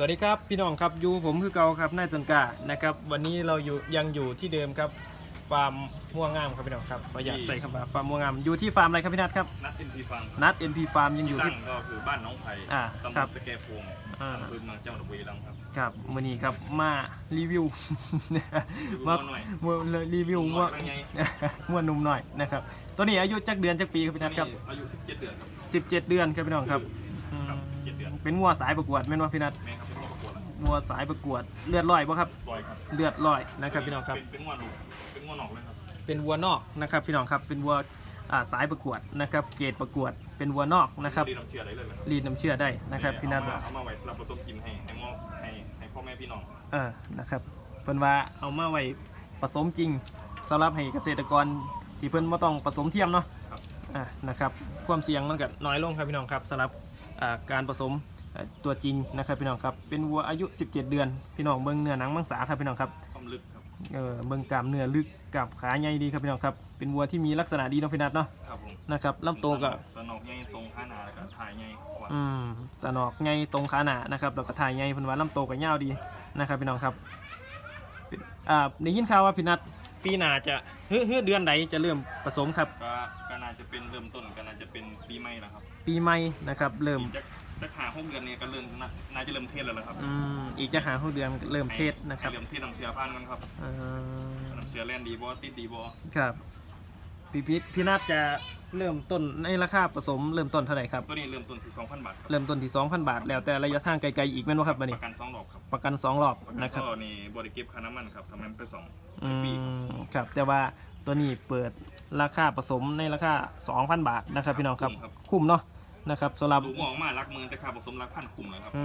สวัสดีครับพี่น้องครับอยู่ผมคือเกาครับนายต้นกล้านะครับ วันนี้เราอยู่ยังอยู่ที่เดิมครับฟาร์มม่วงงามครับพี่น้องครับประหยัดใส่คำว่าฟาร์มม่วงงามอยู่ที่ฟาร์มอะไรครับพี่นัทครับนัดเอ็นทีฟังนัท NP ฟาร์มยังอยู่ตั้ที่งก็คือบ้านน้องไผ่อ่าตำบครับลสแกพงอ่าอำเภอเมืองจังหวัดบุรีรัมย์ครับครับมือนี้ครับมารีวิวดูมาหน่อยมารีวิวหน่ม่วองยเป็นไงม่วงหนุ่มหน่อยนะครับตัวนี้อายุจักเดือนจักปีครับพี่นัทครับอายุ17 เดือนครับ17 เดือนครับพี่น้องครับอืมครับ17เดือนเป็นงัวสายประกวดแม่นว่าพี่นัทแม่ครับ เป็นงัวประกวดแล้วงัวสายประกวดเลือดลอยป่ะครับปล่อยครับเลือดลอยนะครับพี่น้องครับ เป็นเป็นงัวลูกเป็นงัวนอกเลยครับเป็นวัวนอกนะครับพี่น้องครับ เป็นวัวอ่าสายประกวดนะครับ เกรดประกวด เป็นวัวนอกนะครับ ดีน้ำเชื่อได้เลยครับรีดน้ำเชื่อได้นะครับพี่นัทเอาบมาอกเอามาไว้รับผสมกินให้ให้หมอให้ให้พ่อแม่พี่น้องเออนะครับเพิ่นว่าเอามาไว้ผสมจริงสำหรับให้เกษตรกรที่เพิ่นไม่ต้องผสมเทียมเนาะ ครับ อ่านะครับความเสี่ยงมันก็น้อยลงครับพี่น้องครับสำหรับอ่าการผสมเอ่อ ตัวจริงนะครับพี่น้องครับเป็นวัวอายุ 17 เดือน พี่น้องเบิ่งเนื้อหนังมังสาครับพี่น้องครับความลึกครับเออเบิ่งกล้ามเนื้อลึกกับขาใหญ่ดีครับพี่น้องครับเป็นวัวที่มีลักษณะดีเนาะพี่นัทเนาะครับผมนะครับลำตัวก็ตะนอกใหญ่ตรงข้าหนาแล้วก็ถ่ายใหญ่กว่าอืมตะหนอกไงตรงขาหนานะครับแล้วก็ถ่ายไงเพิ่นว่าลำโตวกับยาวดีนะครับพี่น้องครับเป็นอ่าได้ยินข่าวว่าพี่นัทปีหน้าจะเฮ้อเฮ้อเดือนใดจะเริ่มผสมครับก็ก็น่าจะเป็นเริ่มต้นก็น่าจะเป็นปีใหม่แล้วครับ ปีใหม่นะครับเริ่มอีก จะจะหาหกเดือนนี้ก็เริ่มน่าน่าจะเริ่มเทศแล้วล่ะครับอืมอีกจะหาหกเดือนเริ่มเทศนะครับให้เริ่มเทศน้ำเสียพันกันครับอ่าน้ำเสียแลนดีบอติดดีบอครับพี่พิษพี่นัทจะเริ่มต้นในราคาผสมเริ่มต้นเท่าไหร่ครับตัวนี้เริ่มต้นที่2,000บาทครับเริ่มต้นที่2,000 บาท แล้วแต่ระยะทางไกลๆอีกแม่นบ่ครับบัดปนี้ระกัน2รอบครับประกันสองรอบประกันนะครับ ก็นี่บริเก็บค่าน้ำมันครับทำให้มันเป็นสองอืฟรีมครับแต่ว่าตัวนี้เปิดราคาผสมในราคา2,000 บาทนะครับพี่น้องครับ คุ้มเนาะ นะครับสำหรับดูหมองมารักหมือแต่ค่าผสมรักพันคุ้มเลยครับอื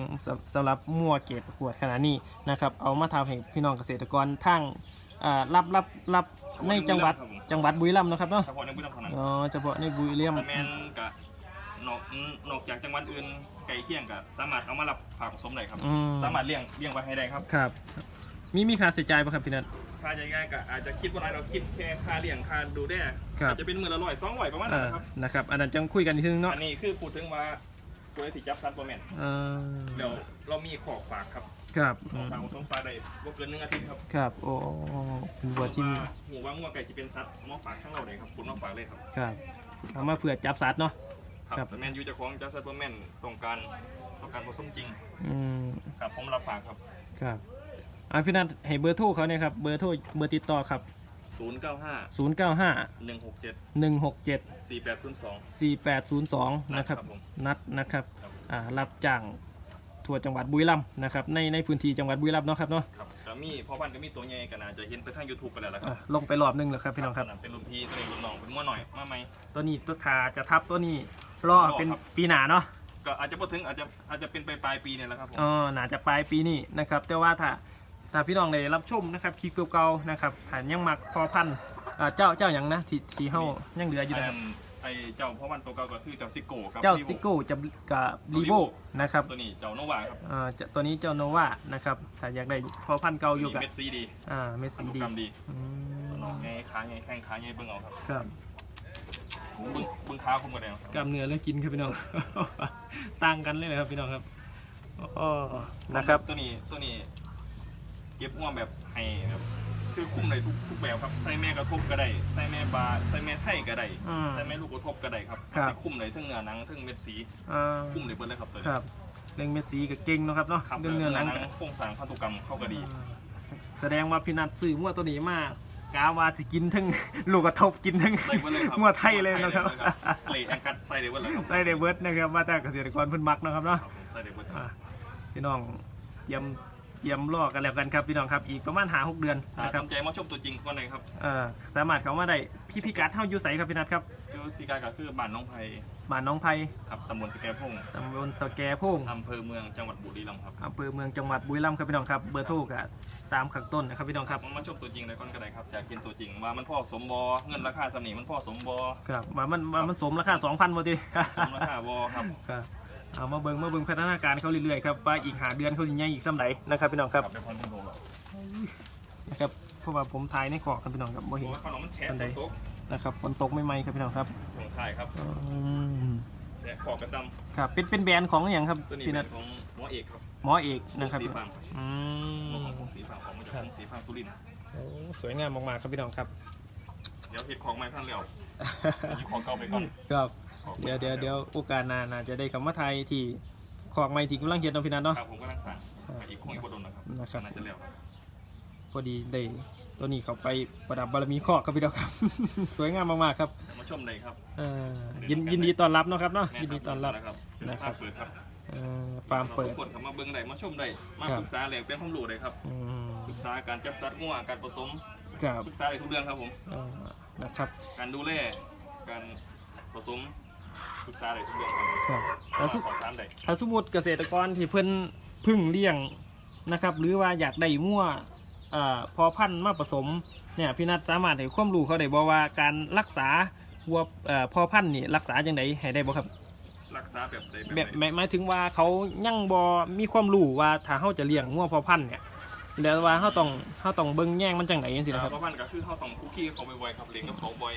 มสำสำหรับมั่วเกรดประกวดขนาดนี้นะครับ เอามาทำให้พี่น้องเกษตรกรทั้งอ่ารับรับรับในจังหวัดจังหวัดบุรีรัมย์นะครับเนาะเฉพาะในบุรีรัมย์เท่านั้นอ๋อเฉพาะในบุรีรัมแต่ย์แมนกับนอกนอกจากจังหวัดอื่นไก่เคียงกับสามารถเอามารับฝากผสมได้ครับ อืมสามารถเลี้ยงเลี้ยงไว้ให้ได้ครับ ครับ มีมีค่าใช้จ่ายป่ะครับพี่นัท ค่าใช้จ่ายก็อาจจะคิดว่าเราคิดแค่ค่าเลี้ยงค่าดูแลครับ อาจจะเป็นมือละร้อยสองร้อยประมาณเอนั้นอนะครับนะครับ อันนั้นจังคุยกันอีกทีนึงเนาะอันนี้คือพูดถึงว่าตัวที่จับซัดบอแมนเออเดี๋ยวเรามีขอฝากครับครับขอือมฝากผสมฝากได้บ่เกินหนึ่งอาทิตย์ครับครับโอ้เป็นบัวที่มีหมูว่างัวไก่จะเป็นซัดเอามาฝากข้างเราเลยครับคุณมาฝากเลยครับ ครับเอามาเผื่อจับสัตว์เนาะ ครับครับแต่แมนยูเจะของจับซัดบอแมนต้องการต้องการผสมจริงอืมครับผมรับฝากครับ ครับ อะพี่นัทให้เบอร์โทรเขาเนี่ยครับ เบอร์โทรเบอร์ติดต่อครับ095 095 167 167 4802 4802 นะครับ ครับผมนัดนะครับครับ อ่ารับจ้างทั่วจังหวัดบุรีรัมย์นะครับ ในในพื้นที่จังหวัดบุรีรัมย์เนาะครับเนาะครับก็มีพ่อพันธุ์ก็มีตัวใหญ่ก็น่าจะเห็นไปทาง YouTube ไปแล้วล่ะคอะรับลงไปรอบหนึงแล้วครับพี่น้องครับ เป็นรุ่นพี่ตัวนี้รุ่นน้องเป็นมั่วหน่อยมาไหม ตัวนี้ตัวทาจะทับตัวนี้รอเป็นครับปีหน้าเนาะก็อาจจะพอถึงอาจจะอาจจะเป็นไปปลายปีเนี่ยแหละครับผม อ๋อน่าจะปลายปีนี้นะครับ แต่ว่าถ้า ถ้าพี่น้องได้รับชมนะครับคลิปเก่าๆนะครับถ้ายังมักพอพันธุ์อ่าเจ้าเจ้าอย่างนะที่ที่เฮายังเหลืออยู่นะครับไอ้เจ้าพ่อพันธุ์ตัวเก่าก็คือเจ้าซิโก้ครับ เจ้าที่ซิโก้จะกับรีโบนะครับตัวนี้เจ้าโนวาครับอ่าเจ้าตัวนี้เจ้าโนวานะครับถ้าอยากได้พอพันธุ์เก่าอยู่กับเม็ดซีดีอ่าเมสพันซีธุดีกรรมดีอืตัวน้องมไงขาไงแข้งขาไงเบิ่งเอาครับครับ ผมเบิ่งเบิ่งเท้าคุณก็ได้ครับ กล้ามเนื้อแล้วกินครับพี่น้อง ต่างกันเลยนะครับพี่น้องครับอ๋อนะครับ ตัวนี้ตัวนี้ เก็บง่วงแบบให้แบบคือคุ้มเลยทุกทุกแบบครับใส่แม่กระทบก็ได้ใส่แม่บาใส่แม่ไทยก็ได้อืม ใส่แม่ลูกกระทบก็ได้ครับครับ สิคุ้มเลยทั้งเนื้อหนังทั้งเม็ดสีอ่าคุ้มเลยเบิดเลยครับตัวคนี้รับเรื่องเม็ดสีกับเก่งเนาะครับเนาะครับเรื่องเนื้อหนังหกับโครงสร้างพันธุกรรมเข้าก็ดี แสดงว่าพี่นัทซื้อมั่วตัวนี้มากกาว่าจะกินทั้งลูกกระทบกินทั้งใส่เบิดเลยครับมั่วไทยเลยนะครับ เลยแองกัดใส่เลยเบิดเลยครับใส่เดเบิร์ดนะครับว่าแต่เกษตรกรเพิ่นมักเนาะครับเนาะ ครับผมใส่เลยเบิดอะพี่น้องเยี่ยม เยี่ยมรอกันแล้วกันครับพี่น้องครับอีกประมาณหาหกเดือนถ้านะคสรับนใจมาชมตัวจริงวันไหนครับเอ่อสามารถเข้ามาได้พี่พิกัดเฮาอยู่ไสครับพี่นัทครับชื่อพี่กายก็คือบ้านน้องไผ่บ้านน้องไผ่ครับตำบลสแกพงตำบลสแกพงอำเภอเมืองจังหวัดบุรีรัมย์ครับอำเภอเมืองจังหวัดบุรีรัมย์ครับพี่น้องครับเบอร์โทรก็ตามข้างต้นนะครับพี่น้องครับมามาชมตัวจริงเลยก่อนก็ได้ครับอยากกินตัวจริงว่ามันพ่อสมบอเงินราคาสำนีมันพ่อสมบอครับว่ามันว่ามันสมราคา2,000บ่ติสมราคาบอครับ ครับ เอามาเบิ่งมาเบิ่งพัฒนาการเขาเรื่อยๆครับว่าอีกหาเดือนเขาสิใหญ่อีกส่ำใดนะครับพี่น้องครับครับเป็นคนเป็นโหนะครับเพราะว่าผมถ่ายในขอกครับพี่น้องครับบ่เพเห็นราะว่าขนมมันแฉะอันใดโต๊ะนะครับฝนตกไม่ไหมครับพี่น้องครับช่วงท้ายครับอืมแฉแต่ขอกระตครับเป็นเป็นแบรนด์ของอย่างครับำตัวนี้พี่เป็นัทนของหมอเอกครับหมอเอกนะครับสีฟาร์มอืหมอมของสีฟาร์มของมาจากของสีฟาร์มสุรินทร์โอ้สวยงามมากๆครับพี่น้องครับเดี๋ยวเห็ดของไม้พันแล้วหยิบของเก่าไปก่อนครับ ของเดี๋ยวเดี๋ยวเดี๋ยวโอกาสหน้าน่าจะได้คำว่าไทยที่ขอกไม้ที่กำลังเฮ็ดเนาะพี่นัทเนาะ ครับผมก็นั่งสั่งอีกคงอีกบดนนะครับนะครับ น่าจะแล้วครับพอดีได้ตัวนี้เขาไปประดับบารมีขอกครับพี่น้องครับ สวยงามมากๆครับมาชมเลยครับเอ่อยินยินดีต้อนรับเนาะครับเนาะแม่ยินดีต้อนรับ นะครับนะครับเปิดครับเอ่อฟาร์มเปิด ทุกคนครับมาเบิ้งได้มาชมได้มาครับ ปรึกษาแหล่งเป็นความรู้ได้ครับอืมปรึกษาการจับสัตว์ง่วการผสมครับปรึกษาได้ทุกเรื่องครับผม เอ่อนะครับการดูแลการผสม ปรึกษาได้ทุกเรื่องครับครับมาแล้วสุสอบถามได้ถ้าสมมติเกษตรกรที่เพิ่นพึ่งเลี้ยงนะครับ หรือว่าอยากได้มั่วเอ่อพอพันธุ์มาผสมเนี่ยพี่นัทสามารถให้ความรู้เขาได้บอกว่าการรักษาวัวเอ่อพอพันธุ์นี่รักษาจังไดให้ได้บ่ครับ รักษาแบบใดแบแบบบหใดมายหมายถึงว่าเขายังบ่มีความรู้ว่าถ้าเขาจะเลี้ยงงัวพอพันธุ์เนี่ยแล้วว่าเขาต้องเขาต้องเบิ่งแย่งมันจังไดจังซี่นะครับเพราะพันธุ์ก็คือเขาต้องคุกกี้กับเขาบ่อยๆครับเลี้ยงกับเขาบ่อย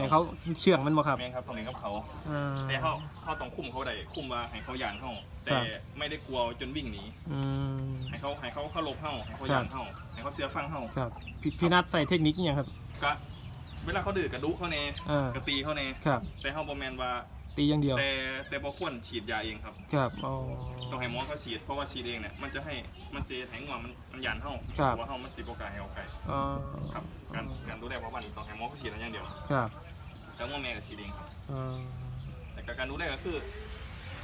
ให้เขาเชื่องมันบ่ครับแม่นครับต้องเลี้ยงกับเขาอ่า แต่เขาเขาต้องคุมเขาได้คุมว่าให้เขาย่านเขาแต่ครับ ไม่ได้กลัวจนวิ่งหนีอืม ให้เขาให้เขาเคารพเฮาให้เขาครับย่านเฮาให้เขาเสียฟังเฮาครับ พี่พี่นัทใส่เทคนิคอหยังครับก็เวลาเขาดื้อกระดุเขาแน่อ่า กระตีเขาแน่ครับ แต่เฮาบ่แม่นว่า ตีอย่างเดียว แต่แต่บ่ควรฉีดยาเองครับ ครับอ๋อ ต้องให้หมอเขาฉีดเพราะว่าฉีดเองเนี่ยมันจะให้มันจะให้งัวมันมันย่านเฮาครับเพราะว่าเฮามันสิบ่กล้าให้เอาไก่อ๋อครับการการดูแลเพราะว่านี่ต้องให้หมอเขาฉีดอันอย่างเดียวครับ แล้วงัวแม่ก็ฉีดเองครับอ๋อแต่การดูแลก็คือ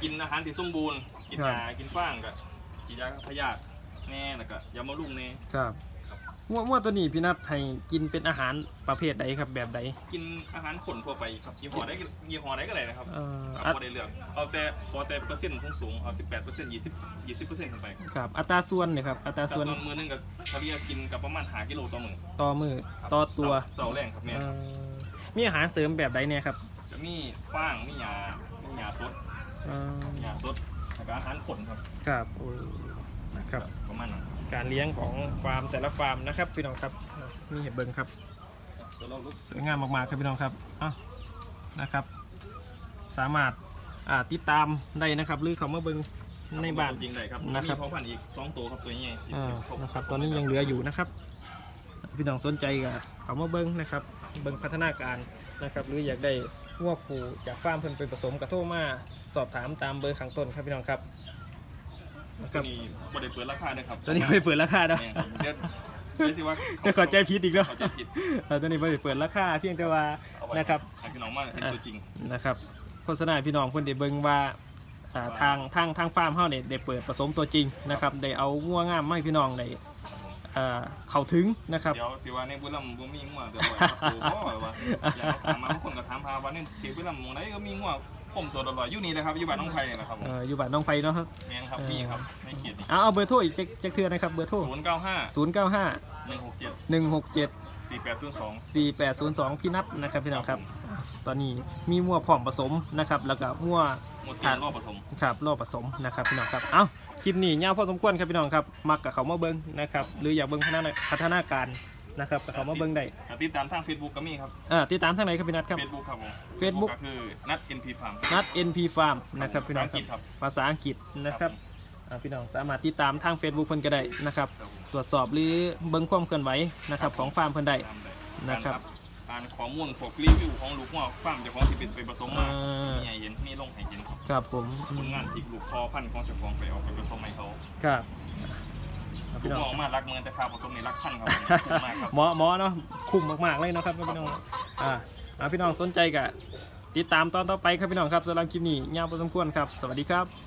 กินอาหารที่สมบูรณ์ กินครับยากินฟางก็ฉีดยาพยาธิแน่แล้วก็ยามารุงแน่ ครับมั่วมั่วตัวนี้พี่นัทให้กินเป็นอาหารประเภทใดครับแบบใดกินอาหารขนทั่วไปครับยี่ห้อได้ยี่ห้อได้ก็ได้นะครับเอ่อครับอัตพอได้เลือกเอาแต่พอแต่เปอร์เซ็นต์สูงสูงเอา18เปอร์เซ็นต์20 20เปอร์เซ็นต์ขึ้นไปครับอัตราส่วนเนี่ยครับอัตราแต่ส่ส่ววนนมือหนึงกับเฉลี่ยกินกับประมาณ5กิโลต่อมื้อต่อมือครับต่อตัวเสาเสาแรงครับแม่เอ่อ มีอาหารเสริมแบบใดเนี่ยครับจะมีฟางมีหญ้ามีหญ้าสดเอ่อหญ้าสดแล้วก็อาหารขนครับครับโอ้ยนะครับ ประมาณนั้นการเลี้ยงของฟาร์มแต่ละฟาร์มนะครับพี่น้องครับอะมีเห็ดเบิงครับเดี๋ยวเราลุกสวยงามมากๆครับพี่น้องครับอะนะครับ สามารถอ่าติดตามได้นะครับหรือเขามาเบิงในบ้านจริงได้ครับนะครับมีพ่อพันธุ์อีกสองตัวครับตัวนี้อ่านะครับตอนนี้ยังเหลืออยู่นะครับ พี่น้องสนใจก็เขามาเบิ้งนะครับ เบิ้งพัฒนาการนะครับ หรืออยากได้วัวผูจากฟาร์มเพิ่นไปผสมกระโทรมาสอบถามตามเบอร์ข้างต้นครับพี่น้องครับนะคตัรัวบนี้บ่ได้เปิดราคาเลยครับตอนนี้ไม่ได้เปิดราคาเนาะแม่ครับเดี๋ยวเดี๋ยวสิว่าเดี๋ยวเข้าใจผิดอีกแล้วเข้าใจผิดเออตอนนี้ไม่ได้เปิดราคาเพียงแต่ว่าเอาไว้นะครับ ให้พี่น้องมาเห็นตัวจริง นะครับโฆษณาให้พี่น้องเพิ่นได้เบิ่งว่าอ่าทางทางทางฟาร์มเฮาเนี่ยได้เปิดผสมตัวจริงนะครับได้เอางัวงามมาให้พี่น้องได้ อ่าเข้าถึงนะครับ เดี๋ยวสิว่าในบุรีรัมย์บ่มีงัวเดี๋ยวว่าครับโอ้โหว่าอยากถามมาบางคนก็ถามพาว่านี่ที่บุรีรัมย์หมองใดก็มีงัวผมตัวละร้อยอยู่นี่นะครับอยู่บ้านน้องไผ่นี่แหละครับผมเอ่ออยู่บ้านน้องไฟเนาะครับแม่นครับมีครับในเขตนี้เอาเอาเบอร์โทรอีกจักจักเทื่อนะครับเบอร์โทรศูนย์เก้าห้า095หนึ่งหกเจ็ด167สี่แปดศูนย์สอง4802 พี่นัทนะครับพี่น้องครับ ตอนนี้มีมั่วพร้อมผสมนะครับ แล้วก็มั่วหมดเตียนรอบผสม ครับรอบผสมนะครับพี่น้องครับ เอ้า คลิปนี้ยาวพอสมควรครับพี่น้องครับ มักกับเขามาเบิ้งนะครับ หรืออยากเบิ้งพัฒนาพัฒนาการนะครับกับเขามาเบิ้งได้อ่าติดตามทาง Facebook ก็มีครับ อ่าติดตามทางไหนครับพี่นัทครับ Facebook ครับผม Facebook ก็คือนัด NP Farm นัด NP Farm นะครับพี่น้องภาษาอังกฤษครับ ภาษาอังกฤษนะครับอ่าพี่น้องสามารถติดตามทาง Facebook เพิ่นก็ได้นะครับครับผมตรวจสอบหรือเบิ้งความเคลื่อนไหวนะครับของฟาร์มเพิ่นได้ตามได้นะครับอ่านข้อมูลพวกรีวิวของลูกว่าฟาร์มเจ้าของที่เป็นไปผสมมาอ่ามีมีให้เห็นมีลงให้เห็นครับครับผมผลงานที่ลูกพอพันธุ์ของเจ้าของไปเอาไปผสมให้เขาครับอ่าลูพี่กน้องมองมารักเมืองแต่ค่าผสมนี่รักพันธุ์ครับขอบคุณมากครับ หมอหมอเนาะคุ้มมากๆเลยเนาะครับพี่น้องอ่าอ่าพี่น้องสนใจกะติดตามตอนต่อไปครับพี่น้องครับสำหรับคลิปนี้ยาวพอสมควรครับ สวัสดีครับ